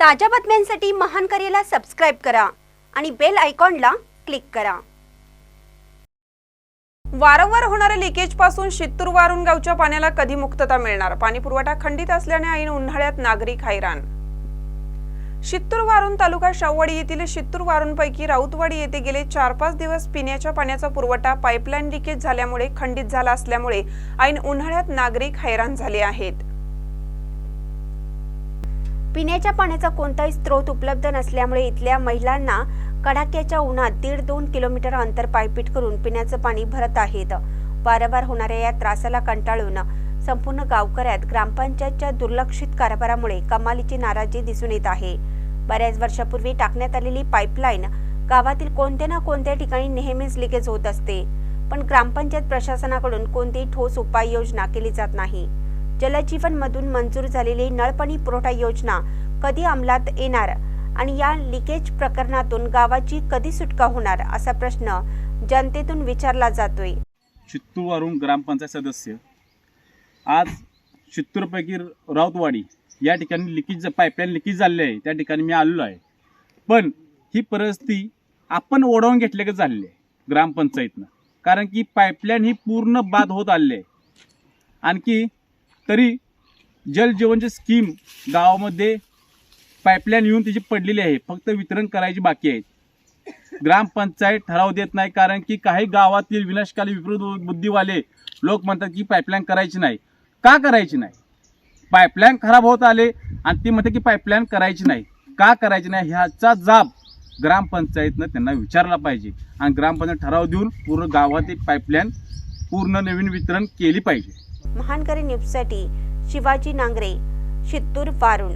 ताज्या बातम्यांसाठी महान करेला सबस्क्राईब करा आणि बेल आयकॉनला क्लिक करा. वारंवार होणाऱ्या लिकेजपासून शित्तूर वारून गावच्या पाण्याला कधी मुक्तता मिळणार? पाणी पुरवठा खंडित असल्याने ऐन उन्हाळ्यात नागरिक हैराण. शित्तूर वारून तालुका शाववाडी येथील शित्तूर वारूंपैकी राऊतवाडी येथे गेले चार पाच दिवस पिण्याच्या पाण्याचा पुरवठा पाईपलाईन लिकेज झाल्यामुळे खंडित झाला असल्यामुळे ऐन उन्हाळ्यात नागरिक हैराण झाले आहेत. पिण्याच्या पाण्याचा कोणताही स्रोत उपलब्ध नसल्यामुळे इथल्या महिलांना कडाक्याच्या उन्हात दीड दोन किलोमीटर अंतर पायपीट करून पिण्याचं पाणी भरत आहेत. वारंवार होणाऱ्या या त्रासाला कंटाळून संपूर्ण गावकऱ्यात ग्रामपंचायतच्या दुर्लक्षित कारभारामुळे कमालीची नाराजी दिसून येत आहे. बऱ्याच वर्षापूर्वी टाकण्यात आलेली पाईपलाईन गावातील कोणत्या ना कोणत्या ठिकाणी नेहमीच लिकेज होत असते. पण ग्रामपंचायत प्रशासनाकडून कोणतीही ठोस उपाययोजना केली जात नाही. जलजीवन मधून मंजूर झालेली नळपाणी पुरवठा योजना कधी अंमलात येणार आणि या लिकेज प्रकरणातून गावाची कधी सुटका होणार असा प्रश्न जनतेतून विचारला जातोय. चित्तूर वरून ग्रामपंचायत सदस्य आज चित्तूरपैकी राऊतवाडी या ठिकाणी लिकेज पाईपलाईन लिकेज झालेली आहे. त्या ठिकाणी मी आलेलो आहे. पण ही परिस्थिती आपण ओढवून घेतल्या का झालेली आहे ग्रामपंचायतनं. कारण की पाईपलाईन ही पूर्ण बाद होत आलेली आहे. आणखी तरी जलजीवनची स्कीम गावामध्ये पाईपलाईन येऊन त्याची पडलेली आहे. फक्त वितरण करायची बाकी आहे. ग्रामपंचायत ठराव देत नाही कारण की काही गावातील विनाशकाली विकृत बुद्धीवाले लोक म्हणतात की पाईपलाईन करायची नाही. का करायची नाही? पाईपलाईन खराब होत आले आणि ती म्हणते की पाईपलाईन करायची नाही. का करायची नाही? ह्याचा जाब ग्रामपंचायतनं त्यांना विचारला पाहिजे आणि ग्रामपंचायत ठराव देऊन पूर्ण गावातील पाईपलाईन पूर्ण नवीन वितरण केली पाहिजे. महानकरी न्यूजसाठी शिवाजी नांगरे शित्तूर वारुण.